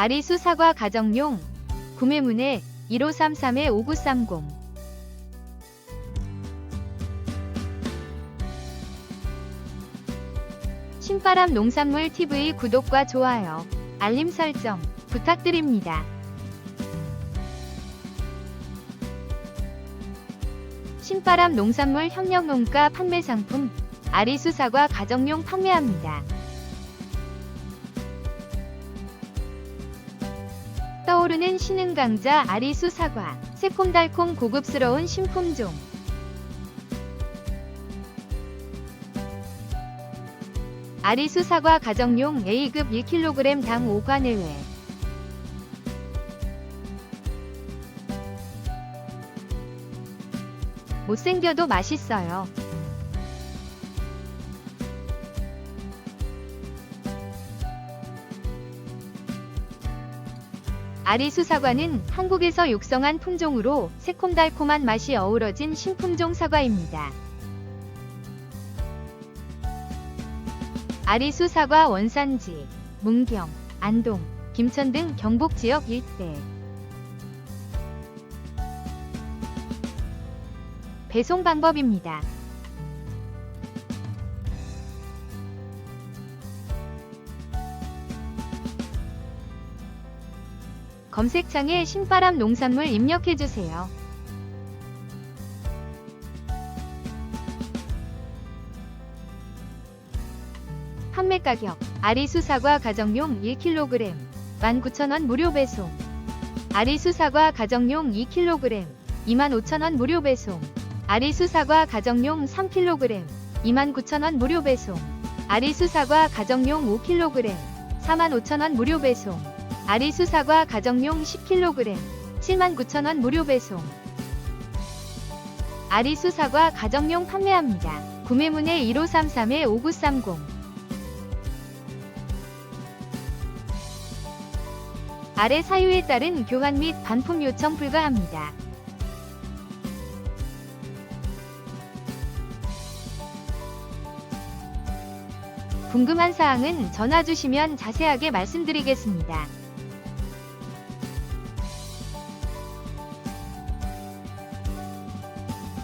아리수 사과 가정용 구매문의 1533-5930 신바람 농산물 TV 구독과 좋아요, 알림 설정 부탁드립니다. 신바람 농산물 협력 농가 판매 상품 아리수 사과 가정용 판매합니다. 떠오르는 신흥 강자 아리수 사과 새콤달콤 고급스러운 신품종 아리수 사과 가정용 A급 1kg 당 5관 내외 못생겨도 맛있어요. 아리 수 사과는 한국에서 육성한 품종으로 새콤달콤한 맛이 어우러진 신품종 사과입니다. 아리수 사과 원산지 문경, 안동, 김천 등 경북 지역 일대 배송 방법입니다. 검색창에 신바람 농산물 입력해주세요. 판매 가격 아리수 사과 가정용 1kg 19,000원 무료 배송. 아리수 사과 가정용 2kg 25,000원 무료 배송. 아리수 사과 가정용 3kg 29,000원 무료 배송. 아리수 사과 가정용 5kg 45,000원 무료 배송 아리수 사과 가정용 10kg 79,000원 무료 배송 아리수 사과 가정용 판매합니다. 구매문의 1533-5930 아래 사유에 따른 교환 및 반품 요청 불가합니다. 궁금한 사항은 전화 주시면 자세하게 말씀드리겠습니다.